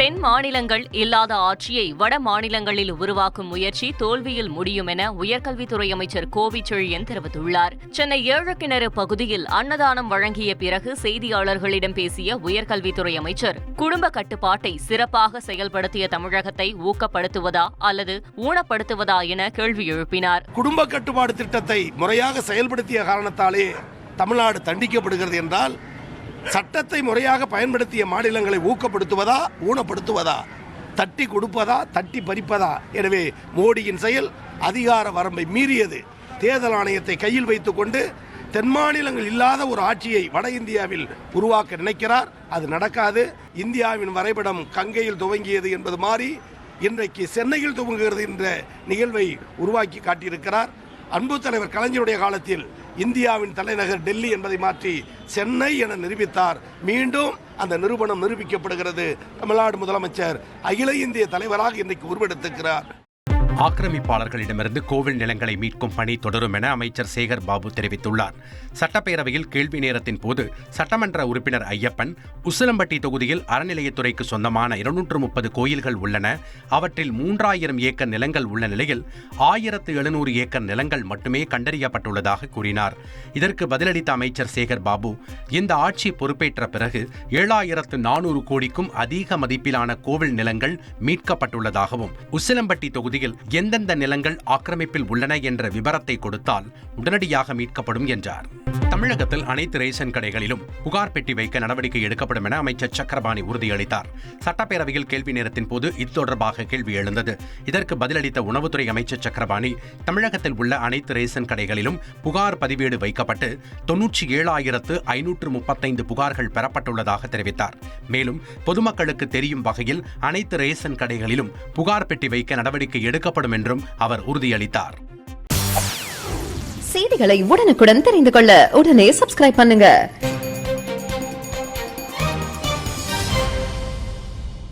தென் மாநிலங்கள் இல்லாத ஆட்சியை வட மாநிலங்களில் உருவாக்கும் முயற்சி தோல்வியில் முடியும் என உயர்கல்வித்துறை அமைச்சர் கோவி செழியன் தெரிவித்துள்ளார். சென்னை ஏழக்கிணறு பகுதியில் அன்னதானம் வழங்கிய பிறகு செய்தியாளர்களிடம் பேசிய உயர்கல்வித்துறை அமைச்சர் குடும்ப கட்டுப்பாட்டை சிறப்பாக செயல்படுத்திய தமிழகத்தை ஊக்கப்படுத்துவதா அல்லது ஊனப்படுத்துவதா என கேள்வி எழுப்பினார். குடும்ப கட்டுப்பாடு திட்டத்தை முறையாக செயல்படுத்திய காரணத்தாலே தமிழ்நாடு தண்டிக்கப்படுகிறது என்றால் சட்டத்தை முறையாக பயன்படுத்திய மாநிலங்களை ஊக்கப்படுத்துவதா ஊனப்படுத்துவதா தட்டி கொடுப்பதா தட்டி பறிப்பதா? எனவே மோடியின் செயல் அதிகார வரம்பை மீறியது. தேர்தல் ஆணையத்தை கையில் வைத்துக்கொண்டு தென் மாநிலங்கள் இல்லாத ஒரு ஆட்சியை வட இந்தியாவில் உருவாக்க நினைக்கிறார். அது நடக்காது. இந்தியாவின் வரைபடம் கங்கையில் துவங்கியது என்பது மாறி இன்றைக்கு சென்னையில் துவங்குகிறது என்ற நிகழ்வை உருவாக்கி காட்டியிருக்கிறார். அன்பு தலைவர் கலைஞருடைய காலத்தில் இந்தியாவின் தலைநகர் டெல்லி என்பதை மாற்றி சென்னை என நிரூபித்தார். மீண்டும் அந்த நிறுவனம் நிரூபிக்கப்படுகிறது. தமிழ்நாடு முதலமைச்சர் அகில இந்திய தலைவராக இன்றைக்கு உருவெடுத்திருக்கிறார். ஆக்கிரமிப்பாளர்களிடமிருந்து கோவில் நிலங்களை மீட்கும் பணி தொடரும் என அமைச்சர் சேகர் பாபு தெரிவித்துள்ளார். சட்டப்பேரவையில் கேள்வி நேரத்தின் போது சட்டமன்ற உறுப்பினர் ஐயப்பன் உசிலம்பட்டி தொகுதியில் அறநிலையத்துறைக்கு சொந்தமான இருநூற்று முப்பது கோயில்கள் உள்ளன. அவற்றில் மூன்றாயிரம் ஏக்கர் நிலங்கள் உள்ள நிலையில் ஆயிரத்து எழுநூறு ஏக்கர் நிலங்கள் மட்டுமே கண்டறியப்பட்டுள்ளதாக கூறினார். இதற்கு பதிலளித்த அமைச்சர் சேகர் பாபு இந்த ஆட்சி பொறுப்பேற்ற பிறகு ஏழாயிரத்து நானூறு கோடிக்கும் அதிக மதிப்பிலான கோவில் நிலங்கள் மீட்கப்பட்டுள்ளதாகவும் உசிலம்பட்டி தொகுதியில் எந்தெந்த நிலங்கள் ஆக்கிரமிப்பில் உள்ளன என்ற விபரத்தை கொடுத்தால் உடனடியாக மீட்கப்படும் என்றார். தமிழகத்தில் அனைத்து ரேஷன் கடைகளிலும் புகார் பெட்டி வைக்க நடவடிக்கை எடுக்கப்படும் என அமைச்சர் சக்கரபாணி உறுதியளித்தார். சட்டப்பேரவையில் கேள்வி நேரத்தின் போது இது தொடர்பாக கேள்வி எழுந்தது. இதற்கு பதிலளித்த உணவுத்துறை அமைச்சர் சக்கரபாணி தமிழகத்தில் உள்ள அனைத்து ரேஷன் கடைகளிலும் புகார் பதிவேடு வைக்கப்பட்டு தொன்னூற்றி ஏழாயிரத்து ஐநூற்று முப்பத்தைந்து புகார்கள் பெறப்பட்டுள்ளதாக தெரிவித்தார். மேலும் பொதுமக்களுக்கு தெரியும் வகையில் அனைத்து ரேஷன் கடைகளிலும் புகார் பெட்டி வைக்க நடவடிக்கை எடுக்க எடுக்கப்படும் என்றும் அவர் உறுதியளித்தார். செய்திகளை உடனுக்குடன் தெரிந்து கொள்ள உடனே சப்ஸ்கிரைப் பண்ணுங்க.